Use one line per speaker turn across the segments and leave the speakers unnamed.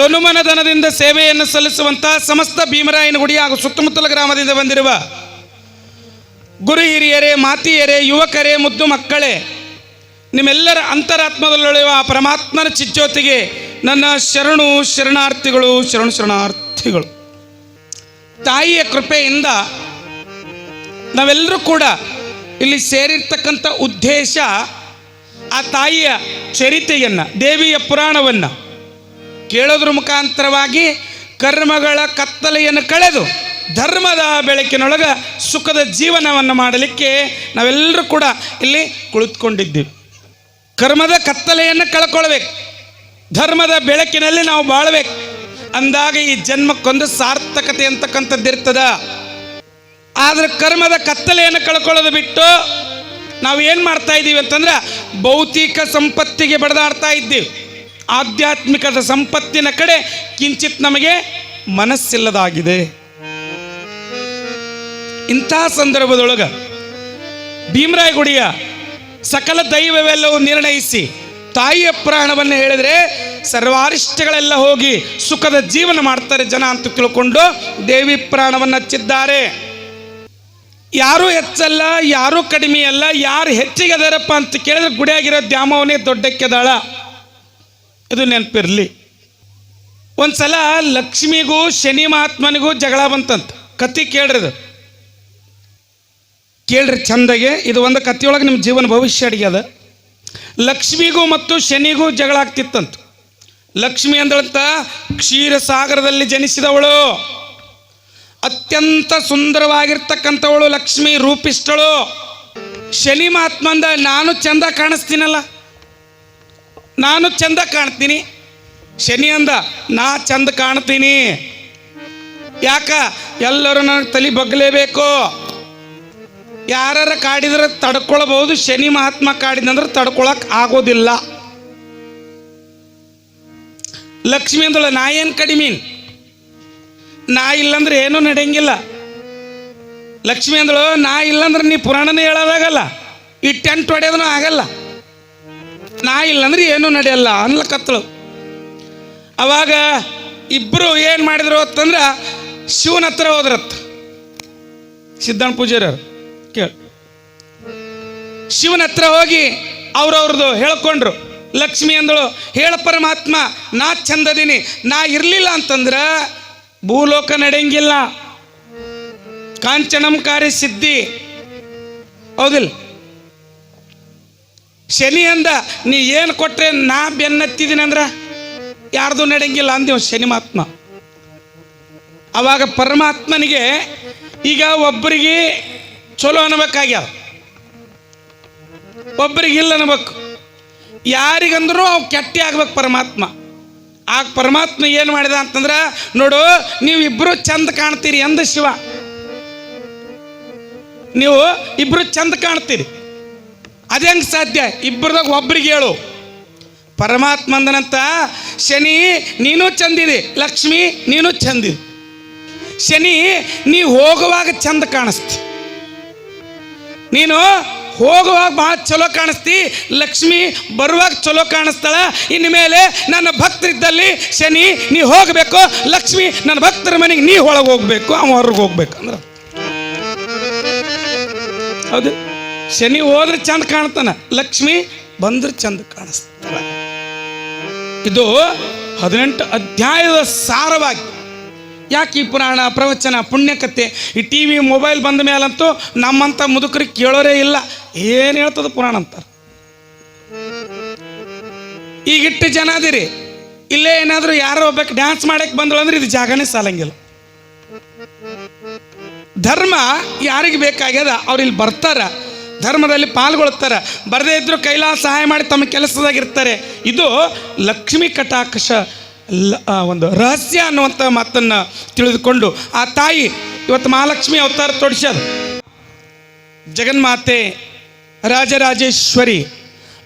ತನುಮನಧನದಿಂದ ಸೇವೆಯನ್ನು ಸಲ್ಲಿಸುವಂತಹ ಸಮಸ್ತ ಭೀಮರಾಯನ ಗುಡಿ ಹಾಗೂ ಸುತ್ತಮುತ್ತಲ ಗ್ರಾಮದಿಂದ ಬಂದಿರುವ ಗುರು ಹಿರಿಯರೇ, ಮಾತಿಯರೇ, ಯುವಕರೇ, ಮುದ್ದು ಮಕ್ಕಳೇ, ನಿಮ್ಮೆಲ್ಲರ ಅಂತರಾತ್ಮದಲ್ಲಿರುವ ಆ ಪರಮಾತ್ಮನ ಚಿಚ್ಚೋತಿಗೆ ನನ್ನ ಶರಣು ಶರಣಾರ್ಥಿಗಳು ಶರಣು ಶರಣಾರ್ಥಿಗಳು. ತಾಯಿಯ ಕೃಪೆಯಿಂದ ನಾವೆಲ್ಲರೂ ಕೂಡ ಇಲ್ಲಿ ಸೇರಿರ್ತಕ್ಕಂಥ ಉದ್ದೇಶ ಆ ತಾಯಿಯ ಚರಿತೆಯನ್ನು, ದೇವಿಯ ಪುರಾಣವನ್ನು ಕೇಳೋದ್ರ ಮುಖಾಂತರವಾಗಿ ಕರ್ಮಗಳ ಕತ್ತಲೆಯನ್ನು ಕಳೆದು ಧರ್ಮದ ಬೆಳಕಿನೊಳಗೆ ಸುಖದ ಜೀವನವನ್ನು ಮಾಡಲಿಕ್ಕೆ ನಾವೆಲ್ಲರೂ ಕೂಡ ಇಲ್ಲಿ ಕುಳಿತುಕೊಂಡಿದ್ದೀವಿ. ಕರ್ಮದ ಕತ್ತಲೆಯನ್ನು ಕಳ್ಕೊಳ್ಬೇಕು. ಧರ್ಮದ ಬೆಳಕಿನಲ್ಲಿ ನಾವು ಬಾಳ್ಬೇಕು. ಅಂದಾಗ ಈ ಜನ್ಮಕ್ಕೊಂದು ಸಾರ್ಥಕತೆ ಅಂತಕ್ಕಂಥದ್ದಿರ್ತದ ಆದ್ರೆ ಕರ್ಮದ ಕತ್ತಲೆಯನ್ನು ಕಳ್ಕೊಳ್ಳೋದು ಬಿಟ್ಟು ನಾವು ಏನು ಮಾಡ್ತಾ ಇದ್ದೀವಿ ಅಂತಂದ್ರೆ ಭೌತಿಕ ಸಂಪತ್ತಿಗೆ ಬಡದಾಡ್ತಾ ಇದ್ದೀವಿ. ಆಧ್ಯಾತ್ಮಿಕದ ಸಂಪತ್ತಿನ ಕಡೆ ಕಿಂಚಿತ್ ನಮಗೆ ಮನಸ್ಸಿಲ್ಲದಾಗಿದೆ. ಇಂತಹ ಸಂದರ್ಭದೊಳಗೆ ಭೀಮರಾಯಗುಡಿಯ ಸಕಲ ದೈವವೆಲ್ಲವೂ ನಿರ್ಣಯಿಸಿ ತಾಯಿಯ ಪ್ರಾಣವನ್ನು ಹೇಳಿದ್ರೆ ಸರ್ವಾರಿಷ್ಟಗಳೆಲ್ಲ ಹೋಗಿ ಸುಖದ ಜೀವನ ಮಾಡ್ತಾರೆ ಜನ ಅಂತ ತಿಳ್ಕೊಂಡು ದೇವಿ ಪ್ರಾಣವನ್ನು ಹಚ್ಚಿದ್ದಾರೆ ಯಾರೂ ಹೆಚ್ಚಲ್ಲ, ಯಾರು ಕಡಿಮೆ ಅಲ್ಲ, ಯಾರು ಹೆಚ್ಚಿಗೆ ಅದರಪ್ಪ ಅಂತ ಕೇಳಿದ್ರೆ ಗುಡಿಯಾಗಿರೋ ದ್ಯಾಮವನೇ ದೊಡ್ಡಕ್ಕೆದಾಳ ಇದು ನೆನಪಿರಲಿ. ಒಂದ್ಸಲ ಲಕ್ಷ್ಮಿಗೂ ಶನಿ ಮಹಾತ್ಮನಿಗೂ ಜಗಳ ಬಂತಂತ. ಕತ್ತಿ ಕೇಳ್ರಿ ಅದು ಕೇಳ್ರಿ ಚಂದಗೆ, ಇದು ಒಂದು ಕಥೆಯೊಳಗೆ ನಿಮ್ಮ ಜೀವನ ಭವಿಷ್ಯ ಅಡಿಗೆದ ಲಕ್ಷ್ಮಿಗೂ ಮತ್ತು ಶನಿಗೂ ಜಗಳ ಆಗ್ತಿತ್ತಂತ. ಲಕ್ಷ್ಮಿ ಅಂದಳಂತ, ಕ್ಷೀರ ಸಾಗರದಲ್ಲಿ ಜನಿಸಿದವಳು. ಅತ್ಯಂತ ಸುಂದರವಾಗಿರ್ತಕ್ಕಂಥವಳು ಲಕ್ಷ್ಮಿ ರೂಪಿಸ್ತಳು ಶನಿ ಮಹಾತ್ಮಂದ ನಾನು ಚಂದ ಕಾಣಿಸ್ತೀನಲ್ಲ. ನಾನು ಚಂದ ಕಾಣ್ತೀನಿ. ಶನಿ ಅಂದ, ನಾ ಚಂದ ಕಾಣ್ತೀನಿ. ಯಾಕ? ಎಲ್ಲರೂ ನನಗೆ ತಲೆ ಬಗ್ಲೇಬೇಕು. ಯಾರ ಕಾಡಿದ್ರೆ ತಡ್ಕೊಳ್ಬಹುದು, ಶನಿ ಮಹಾತ್ಮ ಕಾಡಿದಂದ್ರೆ ತಡ್ಕೊಳಕ್ ಆಗೋದಿಲ್ಲ. ಲಕ್ಷ್ಮಿ ಅಂದಳು, ನಾ ಏನು ಕಡಿಮೆ? ನಾ ಇಲ್ಲಂದ್ರೆ ಏನೂ ನಡೆಯಂಗಿಲ್ಲ. ಲಕ್ಷ್ಮಿ ಅಂದಳು, ನಾ ಇಲ್ಲಂದ್ರೆ ನೀ ಪುರಾಣನೇ ಹೇಳೋದಾಗಲ್ಲ. ಈ ಟೆಂಟ್ ಹೊಡೆಯೋದೂ ಆಗಲ್ಲ. ನಾ ಇಲ್ಲಂದ್ರೆ ಏನೂ ನಡೆಯಲ್ಲ ಅನ್ಲಕತ್ತಳು ಅವಾಗ ಇಬ್ಬರು ಏನು ಮಾಡಿದ್ರು ಅಂತಂದ್ರೆ ಶಿವನ ಹತ್ರ ಹೋದ್ರತ್ತ. ಸಿದ್ಧಾಂತ ಪೂಜಾರಿ ಕೇಳಿ. ಶಿವನ ಹತ್ರ ಹೋಗಿ ಅವ್ರವ್ರದ್ದು ಹೇಳ್ಕೊಂಡ್ರು. ಲಕ್ಷ್ಮಿ ಅಂದಳು, ಹೇಳ ಪರಮಾತ್ಮ, ನಾ ಚಂದದೀನಿ, ನಾ ಇರಲಿಲ್ಲ ಅಂತಂದ್ರೆ ಭೂಲೋಕ ನಡೆಯಂಗಿಲ್ಲ. ಕಾಂಚನಂಕಾರಿ ಸಿದ್ಧಿ. ಹೌದಿಲ್ಲ? ಶನಿ ಅಂದ, ನೀ ಏನು ಕೊಟ್ಟರೆ ನಾ ಬೆನ್ನತ್ತಿದ್ದೀನಿ ಅಂದ್ರೆ? ಯಾರ್ದು ನಡೆಯಂಗಿಲ್ಲ ಅಂದೇವ ಶನಿ ಮಹಾತ್ಮ. ಅವಾಗ ಪರಮಾತ್ಮನಿಗೆ ಈಗ ಒಬ್ಬರಿಗೆ ಚಲೋ ಅನ್ಬೇಕಾಗ್ಯಾವ ಒಬ್ಬರಿಗೆ ಇಲ್ಲ ಅನ್ಬೇಕು. ಯಾರಿಗಂದ್ರೂ ಅವು ಕೆಟ್ಟಿ ಆಗ್ಬೇಕು ಪರಮಾತ್ಮ. ಆಗ ಪರಮಾತ್ಮ ಏನು ಮಾಡಿದ ಅಂತಂದ್ರೆ, ನೋಡು ನೀವು ಇಬ್ರು ಚಂದ ಕಾಣ್ತೀರಿ ಅಂದ ಶಿವ. ನೀವು ಇಬ್ರು ಚಂದ ಕಾಣ್ತೀರಿ. ಅದೇ ಹೆಂಗೆ ಸಾಧ್ಯ? ಇಬ್ಬರದಾಗ ಒಬ್ರಿಗೆ ಹೇಳು. ಪರಮಾತ್ಮ ಅಂದನಂತ ಶನಿ, ನೀನು ಚಂದಿದೆ. ಲಕ್ಷ್ಮಿ, ನೀನು ಚಂದಿದೆ. ಶನಿ, ನೀ ಹೋಗುವಾಗ ಚಂದ ಕಾಣಿಸ್ತಿ. ನೀನು ಹೋಗುವಾಗ ಭಾಳ ಚಲೋ ಕಾಣಿಸ್ತಿ. ಲಕ್ಷ್ಮಿ ಬರುವಾಗ ಚಲೋ ಕಾಣಿಸ್ತಾಳ. ಇನ್ನು ಮೇಲೆ ನನ್ನ ಭಕ್ತರಿದ್ದಲ್ಲಿ ಶನಿ, ನೀ ಹೋಗಬೇಕು. ಲಕ್ಷ್ಮಿ, ನನ್ನ ಭಕ್ತರ ಮನೆಗೆ ನೀ ಒಳಗೆ ಹೋಗ್ಬೇಕು. ಅವ ಹೊರಗೆ ಹೋಗ್ಬೇಕು ಅಂದ್ರೆ ಹೌದು. ಶನಿ ಹೋದ್ರೆ ಚಂದ ಕಾಣ್ತಾನ, ಲಕ್ಷ್ಮಿ ಬಂದ್ರೆ ಚಂದ ಕಾಣಿಸ್ತಾನ. ಇದು ಹದಿನೆಂಟು ಅಧ್ಯಾಯದ ಸಾರವಾಗಿ. ಯಾಕೆ ಈ ಪುರಾಣ, ಪ್ರವಚನ, ಪುಣ್ಯಕತೆ ಈ ಟಿ ವಿ ಮೊಬೈಲ್ ಬಂದ ಮೇಲಂತೂ ನಮ್ಮಂಥ ಮುದುಕರಿಗೆ ಕೇಳೋರೇ ಇಲ್ಲ. ಏನು ಹೇಳ್ತದ ಪುರಾಣ ಅಂತಾರೆ? ಈಗಿಟ್ಟು ಜನ ಅದಿರಿ. ಇಲ್ಲೇ ಏನಾದರೂ ಯಾರೋ ಒಬ್ಬಕ್ಕೆ ಡ್ಯಾನ್ಸ್ ಮಾಡಕ್ಕೆ ಬಂದಳು ಅಂದ್ರೆ ಇದು ಜಾಗನೇ ಸಾಲಂಗಿಲ್ಲ. ಧರ್ಮ ಯಾರಿಗೆ ಬೇಕಾಗ್ಯದ? ಅವ್ರು ಇಲ್ಲಿ ಬರ್ತಾರ. ಧರ್ಮದಲ್ಲಿ ಪಾಲ್ಗೊಳ್ತಾರೆ ಬರದೇ ಇದ್ರು ಕೈಲಾಸ ಸಹಾಯ ಮಾಡಿ ತಮ್ಮ ಕೆಲಸದಾಗಿರ್ತಾರೆ. ಇದು ಲಕ್ಷ್ಮಿ ಕಟಾಕ್ಷ ಒಂದು ರಹಸ್ಯ ಅನ್ನುವಂಥ ಮಾತನ್ನು ತಿಳಿದುಕೊಂಡು ಆ ತಾಯಿ ಇವತ್ತು ಮಹಾಲಕ್ಷ್ಮಿ ಅವತಾರ ತೋಡಿಸ್ಯಾರ ಜಗನ್ಮಾತೆ ರಾಜರಾಜೇಶ್ವರಿ,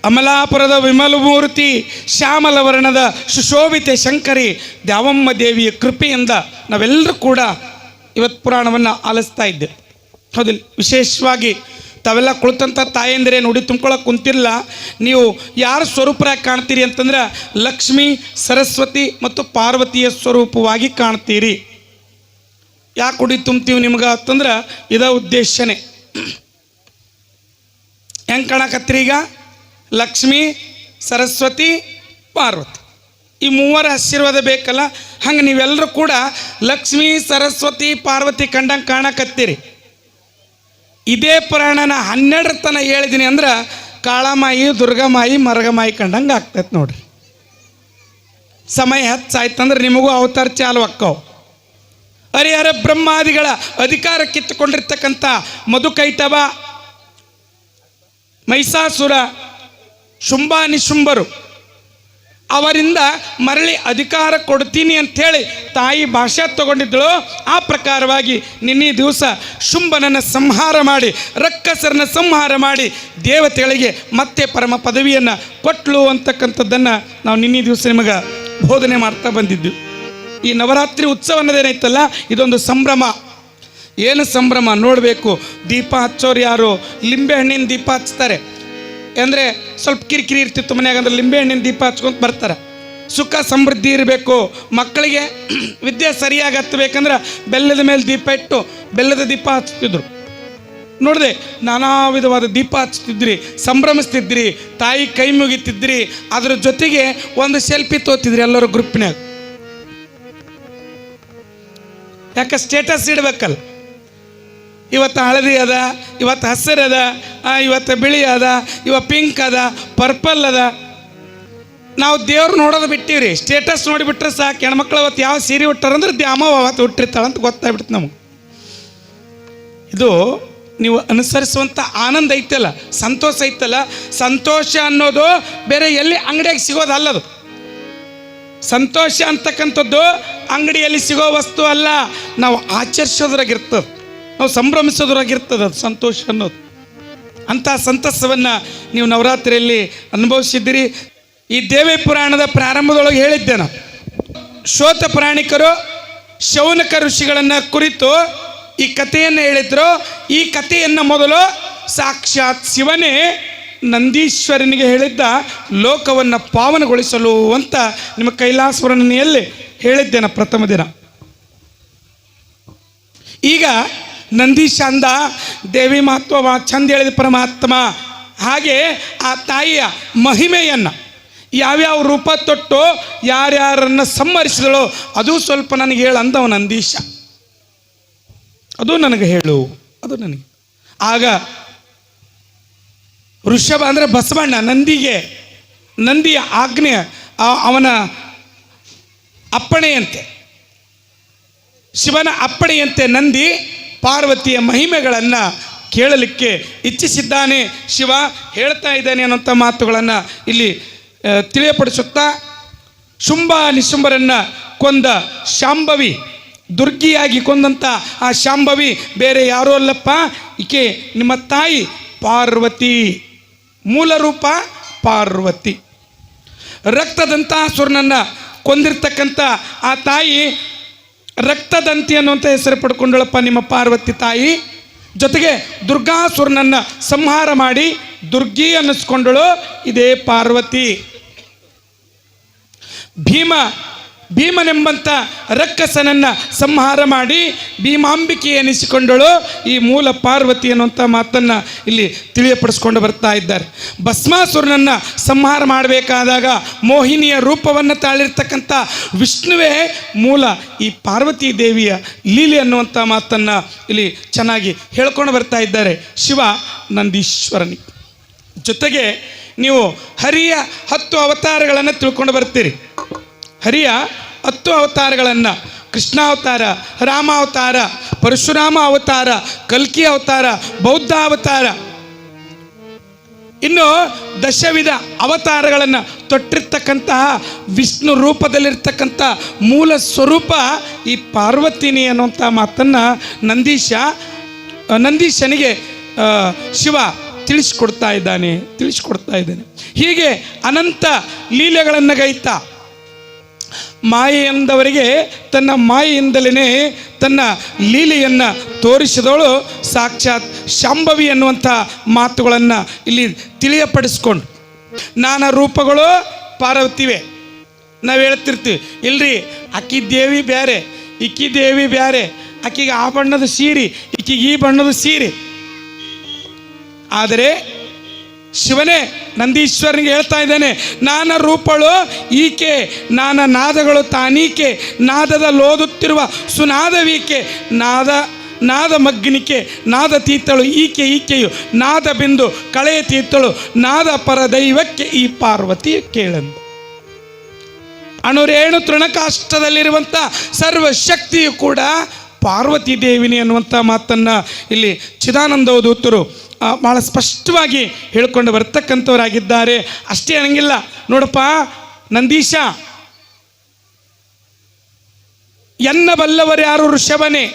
ಅಮಲಾಪುರದ ವಿಮಲಮೂರ್ತಿ, ಶ್ಯಾಮಲವರ್ಣದ ಸುಶೋಭಿತೆ ಶಂಕರಿ, ದ್ಯಾವಮ್ಮ ದೇವಿಯ ಕೃಪೆಯಿಂದ ನಾವೆಲ್ಲರೂ ಕೂಡ ಇವತ್ತು ಪುರಾಣವನ್ನು ಆಲಿಸ್ತಾ ಇದ್ದೆ ಹೌದಿಲ್ಲ ವಿಶೇಷವಾಗಿ ತಾವೆಲ್ಲ ಕುಳಿತಂಥ ತಾಯಂದಿರೇ ನುಡಿ ತುಂಬ್ಕೊಳಕ್ಕೆ ಕುಂತಿಲ್ಲ ನೀವು ಯಾರ ಸ್ವರೂಪರಾಗಿ ಕಾಣ್ತೀರಿ ಅಂತಂದ್ರೆ ಲಕ್ಷ್ಮಿ, ಸರಸ್ವತಿ ಮತ್ತು ಪಾರ್ವತಿಯ ಸ್ವರೂಪವಾಗಿ ಕಾಣ್ತೀರಿ. ಯಾಕೆ ಉಡಿ ತುಂಬ್ತೀವಿ ನಿಮ್ಗೆ ಅಂತಂದ್ರೆ ಇದ ಉದ್ದೇಶನೇ. ಹೆಂಗೆ ಕಾಣಕತ್ತೀರಿ ಈಗ? ಲಕ್ಷ್ಮಿ, ಸರಸ್ವತಿ, ಪಾರ್ವತಿ. ಈ ಮೂವರ ಆಶೀರ್ವಾದ ಬೇಕಲ್ಲ? ಹಂಗೆ ನೀವೆಲ್ಲರೂ ಕೂಡ ಲಕ್ಷ್ಮಿ, ಸರಸ್ವತಿ, ಪಾರ್ವತಿ ಕಂಡಂಗೆ ಕಾಣಕತ್ತೀರಿ. ಇದೇ ಪುರಾಣನ ಹನ್ನೆರಡರ ತನ ಹೇಳಿದ್ದೀನಿ ಅಂದ್ರೆ ಕಾಳಮಾಯಿ, ದುರ್ಗಮಾಯಿ, ಮರಗಮಾಯಿ ಕಂಡಂಗೆ ಆಗ್ತೈತೆ ನೋಡ್ರಿ. ಸಮಯ ಹೆಚ್ಚಾಯ್ತಂದ್ರೆ ನಿಮಗೂ ಅವತಾರ ಚಾಲು ಅಕ್ಕವು ಹರಿಹರ ಬ್ರಹ್ಮಾದಿಗಳ ಅಧಿಕಾರ ಕಿತ್ತುಕೊಂಡಿರ್ತಕ್ಕಂಥ ಮಧುಕೈಟವ ಮೈಸಾಸುರ ಶುಂಭ ನಿಶುಂಭರು ಅವರಿಂದ ಮರಳಿ ಅಧಿಕಾರ ಕೊಡ್ತೀನಿ ಅಂಥೇಳಿ ತಾಯಿ ಭಾಷೆ ತಗೊಂಡಿದ್ದಳು. ಆ ಪ್ರಕಾರವಾಗಿ ನಿನ್ನೆ ದಿವಸ ಶುಂಭನನ್ನು ಸಂಹಾರ ಮಾಡಿ, ರಕ್ಕಸರನ್ನ ಸಂಹಾರ ಮಾಡಿ ದೇವತೆಗಳಿಗೆ ಮತ್ತೆ ಪರಮ ಪದವಿಯನ್ನು ಕೊಟ್ಲು ಅಂತಕ್ಕಂಥದ್ದನ್ನು ನಾವು ನಿನ್ನೆ ದಿವಸ ನಿಮಗೆ ಬೋಧನೆ ಮಾಡ್ತಾ ಬಂದಿದ್ದು. ಈ ನವರಾತ್ರಿ ಉತ್ಸವ ಅನ್ನೋದೇನೈತಲ್ಲ ಇದೊಂದು ಸಂಭ್ರಮ. ಏನು ಸಂಭ್ರಮ? ನೋಡಬೇಕು. ದೀಪ ಹಚ್ಚೋರು ಯಾರು? ಲಿಂಬೆ ಹಣ್ಣಿನ ದೀಪ ಹಚ್ತಾರೆ. ಅಂದರೆ ಸ್ವಲ್ಪ ಕಿರಿಕಿರಿ ಇರ್ತಿತ್ತು ಮನ್ಯಾಗ, ಅಂದ್ರೆ ಲಿಂಬೆ ಹಣ್ಣಿನ ದೀಪ ಹಚ್ಕೊಂತ ಬರ್ತಾರೆ. ಸುಖ, ಸಮೃದ್ಧಿ ಇರಬೇಕು. ಮಕ್ಕಳಿಗೆ ವಿದ್ಯೆ ಸರಿಯಾಗಿ ಹತ್ತಬೇಕಂದ್ರೆ ಬೆಲ್ಲದ ಮೇಲೆ ದೀಪ ಇಟ್ಟು ಬೆಲ್ಲದ ದೀಪ ಹಚ್ತಿದ್ರು ನೋಡಿದೆ, ನಾನಾ ವಿಧವಾದ ದೀಪ ಹಚ್ತಿದ್ರಿ ಸಂಭ್ರಮಿಸ್ತಿದ್ರಿ, ತಾಯಿ ಕೈ ಮುಗಿತಿದ್ರಿ, ಅದ್ರ ಜೊತೆಗೆ ಒಂದು ಸೆಲ್ಫಿ ತೋತಿದ್ರಿ ಎಲ್ಲರೂ ಗ್ರೂಪ್ನಾಗ ಯಾಕೆ ಸ್ಟೇಟಸ್ ಇಡ್ಬೇಕಲ್ಲ? ಇವತ್ತು ಹಳದಿ ಅದ, ಇವತ್ತು ಹಸಿರದ ಇವತ್ತು ಬಿಳಿ ಅದ, ಇವ ಪಿಂಕ್ ಅದ ಪರ್ಪಲ್ ಅದ. ನಾವು ದೇವ್ರು ನೋಡೋದು ಬಿಟ್ಟಿವ್ರಿ. ಸ್ಟೇಟಸ್ ನೋಡಿಬಿಟ್ರೆ ಸಾಕು. ಹೆಣ್ಮಕ್ಳು ಅವತ್ತು ಯಾವ ಸೀರೆ ಉಟ್ಟಾರಂದ್ರೆ ದ್ಯಾಮ ಅವತ್ತು ಹುಟ್ಟಿರ್ತಾಳೆ ಅಂತ ಗೊತ್ತಾಗ್ಬಿಡ್ತು ನಮಗೆ. ಇದು ನೀವು ಅನುಸರಿಸುವಂಥ ಆನಂದ ಐತಲ್ಲ, ಸಂತೋಷ ಐತಲ್ಲ, ಸಂತೋಷ ಅನ್ನೋದು ಬೇರೆ ಎಲ್ಲಿ ಅಂಗಡಿಯಾಗಿ ಸಿಗೋದಲ್ಲದು ಸಂತೋಷ ಅಂತಕ್ಕಂಥದ್ದು ಅಂಗಡಿಯಲ್ಲಿ ಸಿಗೋ ವಸ್ತು ಅಲ್ಲ. ನಾವು ಆಚರಿಸೋದ್ರಾಗಿರ್ತದೆ ನಾವು ಸಂಭ್ರಮಿಸೋದ್ರಾಗಿರ್ತದೆ ಅದು ಸಂತೋಷ ಅನ್ನೋದು. ಅಂಥ ಸಂತಸವನ್ನು ನೀವು ನವರಾತ್ರಿಯಲ್ಲಿ ಅನುಭವಿಸಿದ್ದೀರಿ. ಈ ದೇವಿ ಪುರಾಣದ ಪ್ರಾರಂಭದೊಳಗೆ ಹೇಳಿದ್ದೆ ನಾನು. ಶೋತ ಪ್ರಾಣಿಕರು, ಶೌನಕ ಋಷಿಗಳನ್ನು ಕುರಿತು ಈ ಕಥೆಯನ್ನು ಹೇಳಿದ್ರು. ಈ ಕಥೆಯನ್ನು ಮೊದಲು ಸಾಕ್ಷಾತ್ ಶಿವನೇ ನಂದೀಶ್ವರನಿಗೆ ಹೇಳಿದ್ದ ಲೋಕವನ್ನು ಪಾವನಗೊಳಿಸಲು ಅಂತ ನಿಮ್ಮ ಕೈಲಾಸವರಣಿಯಲ್ಲಿ ಹೇಳಿದ್ದೇನೆ ಪ್ರಥಮ ದಿನ. ಈಗ ನಂದೀಶ ಅಂದ ದೇವಿ ಮಹತ್ವ, ಚಂದ ಹೇಳಿದ ಪರಮಾತ್ಮ. ಹಾಗೆ ಆ ತಾಯಿಯ ಮಹಿಮೆಯನ್ನು ಯಾವ್ಯಾವ ರೂಪ ತೊಟ್ಟು ಯಾರ್ಯಾರನ್ನು ಸಂಹರಿಸಿದಳು ಅದು ಸ್ವಲ್ಪ ನನಗೆ ಹೇಳು ಅಂದವ ನಂದೀಶ. ಅದು ನನಗೆ ಹೇಳು, ಅದು ನನಗೆ. ಆಗ ಋಷಭ ಅಂದರೆ ಬಸವಣ್ಣ ನಂದಿಗೆ, ನಂದಿಯ ಆಜ್ಞೆ ಅವನ ಅಪ್ಪಣೆಯಂತೆ, ಶಿವನ ಅಪ್ಪಣೆಯಂತೆ ನಂದಿ ಪಾರ್ವತಿಯ ಮಹಿಮೆಗಳನ್ನು ಕೇಳಲಿಕ್ಕೆ ಇಚ್ಛಿಸಿದ್ದಾನೆ. ಶಿವ ಹೇಳ್ತಾ ಇದ್ದಾನೆ ಅನ್ನೋಂಥ ಮಾತುಗಳನ್ನು ಇಲ್ಲಿ ತಿಳಿಯಪಡಿಸುತ್ತಾ, ಶುಂಭ ನಿಶುಂಭರನ್ನು ಕೊಂದ ಶಾಂಭವಿ, ದುರ್ಗಿಯಾಗಿ ಕೊಂದಂಥ ಆ ಶಾಂಭವಿ ಬೇರೆ ಯಾರೂ ಅಲ್ಲಪ್ಪ, ಈಕೆ ನಿಮ್ಮ ತಾಯಿ ಪಾರ್ವತಿ, ಮೂಲ ರೂಪ ಪಾರ್ವತಿ. ರಕ್ತದಂತಾಸುರನನ್ನು ಕೊಂದಿರ್ತಕ್ಕಂಥ ಆ ತಾಯಿ ರಕ್ತದಂತಿ ಅನ್ನುವಂಥ ಹೆಸರು ಪಡ್ಕೊಂಡಳಪ್ಪ ನಿಮ್ಮ ಪಾರ್ವತಿ ತಾಯಿ. ಜೊತೆಗೆ ದುರ್ಗಾಸುರನನ್ನು ಸಂಹಾರ ಮಾಡಿ ದುರ್ಗಿ ಅನ್ನಿಸ್ಕೊಂಡಳು. ಇದೇ ಪಾರ್ವತಿ. ಭೀಮ ಭೀಮನೆಂಬಂಥ ರಕ್ಕಸನನ್ನು ಸಂಹಾರ ಮಾಡಿ ಭೀಮಾಂಬಿಕೆ ಎನಿಸಿಕೊಂಡಳು. ಈ ಮೂಲ ಪಾರ್ವತಿ ಅನ್ನುವಂಥ ಮಾತನ್ನು ಇಲ್ಲಿ ತಿಳಿಯಪಡಿಸ್ಕೊಂಡು ಬರ್ತಾ ಇದ್ದಾರೆ. ಭಸ್ಮಾಸುರನನ್ನು ಸಂಹಾರ ಮಾಡಬೇಕಾದಾಗ ಮೋಹಿನಿಯ ರೂಪವನ್ನು ತಾಳಿರ್ತಕ್ಕಂಥ ವಿಷ್ಣುವೇ ಮೂಲ ಈ ಪಾರ್ವತಿ ದೇವಿಯ ಲೀಲೆ ಅನ್ನುವಂಥ ಮಾತನ್ನು ಇಲ್ಲಿ ಚೆನ್ನಾಗಿ ಹೇಳ್ಕೊಂಡು ಬರ್ತಾ ಇದ್ದಾರೆ. ಶಿವ ನಂದೀಶ್ವರನಿ. ಜೊತೆಗೆ ನೀವು ಹರಿಯ ಹತ್ತು ಅವತಾರಗಳನ್ನು ತಿಳ್ಕೊಂಡು ಬರ್ತೀರಿ. ಹರಿಯ ಹತ್ತು ಅವತಾರಗಳನ್ನು ಕೃಷ್ಣಾವತಾರ, ರಾಮಾವತಾರ, ಪರಶುರಾಮ ಅವತಾರ, ಕಲ್ಕಿ ಅವತಾರ, ಬೌದ್ಧ ಅವತಾರ. ಇನ್ನು ದಶವಿಧ ಅವತಾರಗಳನ್ನು ತೊಟ್ಟಿರ್ತಕ್ಕಂತಹ ವಿಷ್ಣು ರೂಪದಲ್ಲಿರ್ತಕ್ಕಂಥ ಮೂಲ ಸ್ವರೂಪ ಈ ಪಾರ್ವತಿನಿ ಅನ್ನುವಂಥ ಮಾತನ್ನು ನಂದೀಶ ನಂದೀಶನಿಗೆ ಶಿವ ತಿಳಿಸ್ಕೊಡ್ತಾ ಇದ್ದಾನೆ ತಿಳಿಸ್ಕೊಡ್ತಾ ಇದ್ದಾನೆ. ಹೀಗೆ ಅನಂತ ಲೀಲೆಗಳನ್ನು ಗೈತಾ ಮಾಯೆಯಿಂದವರಿಗೆ ತನ್ನ ಮಾಯೆಯಿಂದಲೇ ತನ್ನ ಲೀಲೆಯನ್ನು ತೋರಿಸಿದವಳು ಸಾಕ್ಷಾತ್ ಶಾಂಭವಿ ಅನ್ನುವಂಥ ಮಾತುಗಳನ್ನು ಇಲ್ಲಿ ತಿಳಿಯಪಡಿಸ್ಕೊಂಡು ನಾನಾ ರೂಪಗಳು ಪಾರ್ವತಿವೆ. ನಾವು ಹೇಳ್ತಿರ್ತೀವಿ, ಇಲ್ರಿ, ಅಕ್ಕಿ ದೇವಿ ಬೇರೆ ಇಕ್ಕಿ ದೇವಿ ಬೇರೆ ಆಕಿಗೆ ಆ ಬಣ್ಣದ ಸೀರೆ ಈಕಿಗೆ ಈ ಬಣ್ಣದ ಸೀರೆ. ಆದರೆ ಶಿವನೇ ನಂದೀಶ್ವರನಿಗೆ ಹೇಳ್ತಾ ಇದ್ದಾನೆ ನಾನ ರೂಪಳು ಈಕೆ ನಾನ ನಾದಗಳು ತಾನೀಕೆ ನಾದದ ಲೋದುತ್ತಿರುವ ಸುನಾದವೀಕೆ ನಾದ ನಾದ ಮಗ್ನಿಕೆ ನಾದ ತೀರ್ಥಳು ಈಕೆ ಈಕೆಯು ನಾದ ಬಿಂದು ಕಳೆಯ ತೀರ್ಥಳು ನಾದ ಪರದೈವಕ್ಕೆ ಈ ಪಾರ್ವತಿ ಕೇಳಂದು. ಅಣುರೇಣು ತೃಣಕಾಷ್ಟದಲ್ಲಿರುವಂಥ ಸರ್ವಶಕ್ತಿಯು ಕೂಡ ಪಾರ್ವತಿ ದೇವಿನಿ ಅನ್ನುವಂಥ ಮಾತನ್ನು ಇಲ್ಲಿ ಚಿದಾನಂದ ಆ, ಭಾಳ ಸ್ಪಷ್ಟವಾಗಿ ಹೇಳ್ಕೊಂಡು ಬರ್ತಕ್ಕಂಥವರಾಗಿದ್ದಾರೆ. ಅಷ್ಟೇ ಅನ್ನಂಗಿಲ್ಲ. ನೋಡಪ್ಪ, ನಂದೀಶ. ಎನ್ನ ಬಲ್ಲವರು ಯಾರು ಋಷಭನೇ?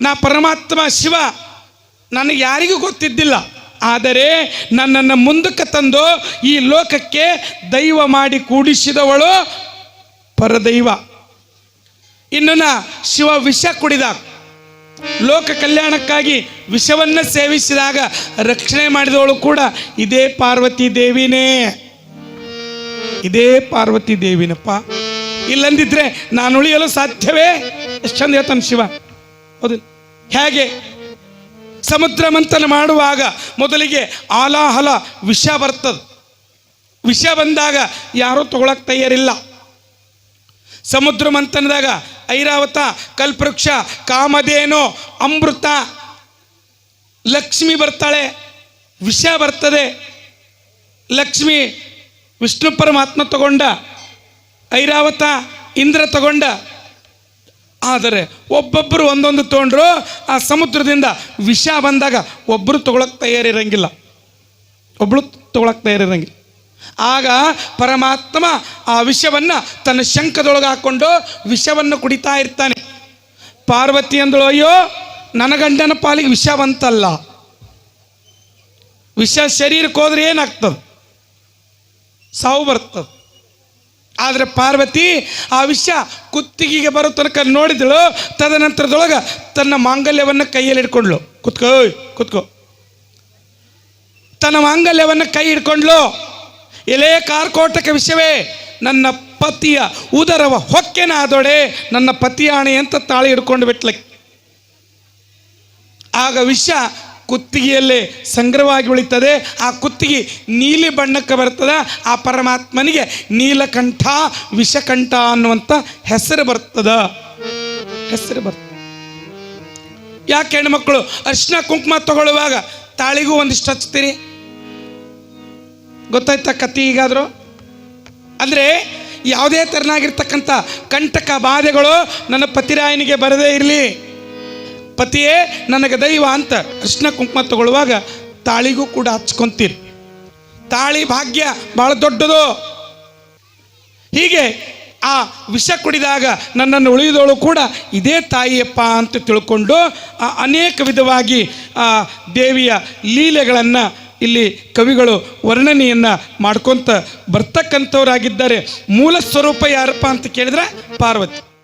ನಾ ಪರಮಾತ್ಮ ಶಿವ. ನನಗೆ ಯಾರಿಗೂ ಗೊತ್ತಿದ್ದಿಲ್ಲ. ಆದರೆ ನನ್ನನ್ನು ಮುಂದಕ್ಕೆ ತಂದು ಈ ಲೋಕಕ್ಕೆ ದೈವ ಮಾಡಿ ಕೂಡಿಸಿದವಳು ಪರದೈವ. ಇನ್ನು ಶಿವ ವಿಷ ಕುಡಿದಾಗ ಲೋಕ ಕಲ್ಯಾಣಕ್ಕಾಗಿ ವಿಷವನ್ನು ಸೇವಿಸಿದಾಗ ರಕ್ಷಣೆ ಮಾಡಿದವಳು ಕೂಡ ಇದೇ ಪಾರ್ವತಿ ದೇವಿನೇ. ಇದೇ ಪಾರ್ವತಿ ದೇವಿನಪ್ಪ. ಇಲ್ಲಂದಿದ್ರೆ ನಾನು ಉಳಿಯಲು ಸಾಧ್ಯವೇ? ಎಷ್ಟು ಚಂದ ಹೇಳ್ತಾನೆ ಶಿವ. ಹೌದು. ಹೇಗೆ? ಸಮುದ್ರ ಮಂಥನ ಮಾಡುವಾಗ ಮೊದಲಿಗೆ ಆಲಾಹಲ ವಿಷ ಬರ್ತದೆ. ವಿಷ ಬಂದಾಗ ಯಾರೂ ತಗೊಳಕ್ ತಯಾರಿಲ್ಲ. ಸಮುದ್ರ ಮಂಥನದಾಗ ಐರಾವತ, ಕಲ್ಪವೃಕ್ಷ, ಕಾಮಧೇನು, ಅಮೃತ. ಲಕ್ಷ್ಮಿ ಬರ್ತಾಳೆ, ವಿಷ ಬರ್ತದೆ. ಲಕ್ಷ್ಮಿ ವಿಷ್ಣು ಪರಮಾತ್ಮ ತಗೊಂಡ, ಐರಾವತ ಇಂದ್ರ ತಗೊಂಡ. ಆದರೆ ಒಬ್ಬೊಬ್ಬರು ಒಂದೊಂದು ತಗೊಂಡ್ರು, ಆ ಸಮುದ್ರದಿಂದ ವಿಷ ಬಂದಾಗ ಒಬ್ಬರು ತಗೊಳಕ್ಕೆ ತಯಾರಿರಂಗಿಲ್ಲ. ಒಬ್ಬಳು ತಗೊಳಕ್ಕೆ ತಯಾರಿರಂಗಿಲ್ಲ. ಆಗ ಪರಮಾತ್ಮ ಆ ವಿಷವನ್ನು ತನ್ನ ಶಂಖದೊಳಗೆ ಹಾಕ್ಕೊಂಡು ವಿಷವನ್ನು ಕುಡಿತಾ ಇರ್ತಾನೆ. ಪಾರ್ವತಿ ಅಂದಳು, ಅಯ್ಯೋ ನನ್ನ ಗಂಡನ ಪಾಲಿಗೆ ವಿಷ ಬಂತಲ್ಲ ವಿಷ ಶರೀರಕ್ಕೆ ಹೋದ್ರೆ ಏನಾಗ್ತದೆ? ಸಾವು ಬರ್ತದೆ. ಆದರೆ ಪಾರ್ವತಿ ಆ ವಿಷ ಕುತ್ತಿಗೆಗೆ ಬರೋ ತನಕ ನೋಡಿದಳು. ತದನಂತರದೊಳಗೆ ತನ್ನ ಮಾಂಗಲ್ಯವನ್ನು ಕೈಯಲ್ಲಿ ಹಿಡ್ಕೊಂಡ್ಳು. ಕುತ್ಕೋ ಕುತ್ಕೋ. ತನ್ನ ಮಾಂಗಲ್ಯವನ್ನು ಕೈ ಹಿಡ್ಕೊಂಡ್ಲು ಎಲೆ ಕಾರ್ಕೋಟಕ ವಿಷಯವೇ, ನನ್ನ ಪತಿಯ ಉದರವ ಹೊಕ್ಕೆನಾದೊಡೆ ನನ್ನ ಪತಿಯ ಆಣೆ ಅಂತ ತಾಳಿ ಹಿಡ್ಕೊಂಡು ಬಿಟ್ಲಕ್ಕೆ ಆಗ ವಿಷ ಕುತ್ತಿಗೆಯಲ್ಲೇ ಸಂಗ್ರಹವಾಗಿ ಉಳಿತದೆ, ಆ ಕುತ್ತಿಗೆ ನೀಲಿ ಬಣ್ಣಕ್ಕೆ ಬರ್ತದೆ, ಆ ಪರಮಾತ್ಮನಿಗೆ ನೀಲಕಂಠ, ವಿಷಕಂಠ ಅನ್ನುವಂಥ ಹೆಸರು ಬರ್ತದ. ಹೆಸರು ಬರ್ತದೆ. ಯಾಕೆ ಹೆಣ್ಮಕ್ಳು ಅರ್ಶಿನ ಕುಂಕುಮ ತಗೊಳ್ಳುವಾಗ ತಾಳಿಗೂ ಒಂದಿಷ್ಟು ಹಚ್ತೀರಿ ಗೊತ್ತಾಯ್ತಾ ಕತ್ತಿ ಈಗಾದರೂ ಅಂದರೆ ಯಾವುದೇ ಥರನಾಗಿರ್ತಕ್ಕಂಥ ಕಂಟಕ ಬಾಧೆಗಳು ನನ್ನ ಪತಿರಾಯನಿಗೆ ಬರದೇ ಇರಲಿ. ಪತಿಯೇ, ನನಗೆ ದೈವ ಅಂತ ಕೃಷ್ಣ ಕುಂಕುಮ ತಗೊಳ್ಳುವಾಗ ತಾಳಿಗೂ ಕೂಡ ಹಚ್ಕೊಂತೀರಿ. ತಾಳಿ ಭಾಗ್ಯ ಭಾಳ ದೊಡ್ಡದು. ಹೀಗೆ ಆ ವಿಷ ಕುಡಿದಾಗ ನನ್ನನ್ನು ಉಳಿದವಳು ಕೂಡ ಇದೇ ತಾಯಿಯಪ್ಪ ಅಂತ ತಿಳ್ಕೊಂಡು ಅನೇಕ ವಿಧವಾಗಿ ಆ ದೇವಿಯ ಲೀಲೆಗಳನ್ನು ಇಲ್ಲಿ ಕವಿಗಳು ವರ್ಣನೆಯನ್ನು ಮಾಡ್ಕೊತ ಬರ್ತಕ್ಕಂಥವ್ರಾಗಿದ್ದಾರೆ. ಮೂಲ ಸ್ವರೂಪ ಯಾರಪ್ಪ ಅಂತ ಕೇಳಿದ್ರೆ ಪಾರ್ವತಿ.